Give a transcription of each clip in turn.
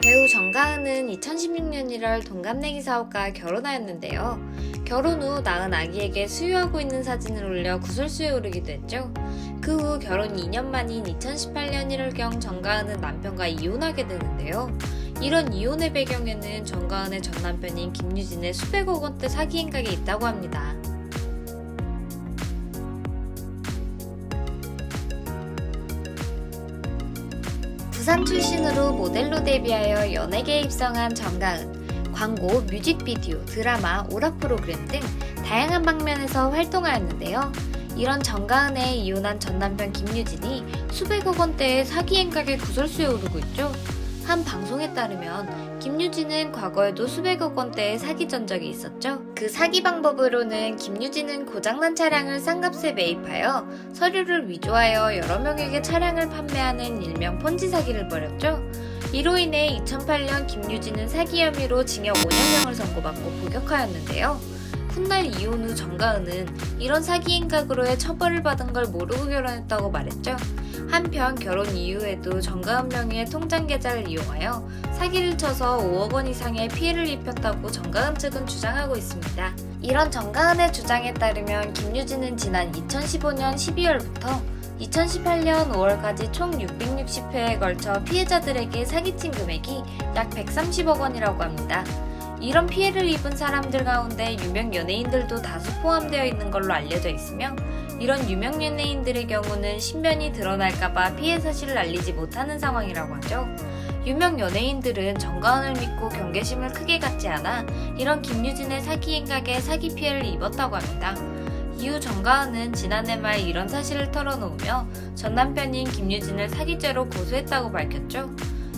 배우 정가은은 2016년 1월 동갑내기 사업과 결혼하였는데요. 결혼 후 낳은 아기에게 수유하고 있는 사진을 올려 구설수에 오르기도 했죠. 그 후 결혼 2년 만인 2018년 1월경 정가은은 남편과 이혼하게 되는데요. 이런 이혼의 배경에는 정가은의 전 남편인 김유진의 수백억 원대 사기 행각이 있다고 합니다. 부산 출신으로 모델로 데뷔하여 연예계에 입성한 정가은. 광고, 뮤직비디오, 드라마, 오락 프로그램 등 다양한 방면에서 활동하였는데요. 이런 정가은의 이혼한 전 남편 김유진이 수백억 원대의 사기 행각의 구설수에 오르고 있죠. 한 방송에 따르면 김유진은 과거에도 수백억 원대의 사기 전적이 있었죠. 그 사기 방법으로는 김유진은 고장난 차량을 싼값에 매입하여 서류를 위조하여 여러 명에게 차량을 판매하는 일명 폰지 사기를 벌였죠. 이로 인해 2008년 김유진은 사기 혐의로 징역 5년형을 선고받고 복역하였는데요. 훗날 이혼 후 정가은은 이런 사기 행각으로의 처벌을 받은 걸 모르고 결혼했다고 말했죠. 한편 결혼 이후에도 정가은 명의의 통장 계좌를 이용하여 사기를 쳐서 5억 원 이상의 피해를 입혔다고 정가은 측은 주장하고 있습니다. 이런 정가은의 주장에 따르면 김유진은 지난 2015년 12월부터 2018년 5월까지 총 660회에 걸쳐 피해자들에게 사기친 금액이 약 130억 원이라고 합니다. 이런 피해를 입은 사람들 가운데 유명 연예인들도 다수 포함되어 있는 걸로 알려져 있으며 이런 유명 연예인들의 경우는 신변이 드러날까봐 피해 사실을 알리지 못하는 상황이라고 하죠. 유명 연예인들은 정가은을 믿고 경계심을 크게 갖지 않아 이런 김유진의 사기 행각에 사기 피해를 입었다고 합니다. 이후 정가은은 지난해 말 이런 사실을 털어놓으며 전 남편인 김유진을 사기죄로 고소했다고 밝혔죠.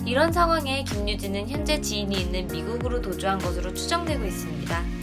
이런 상황에 김유진은 현재 지인이 있는 미국으로 도주한 것으로 추정되고 있습니다.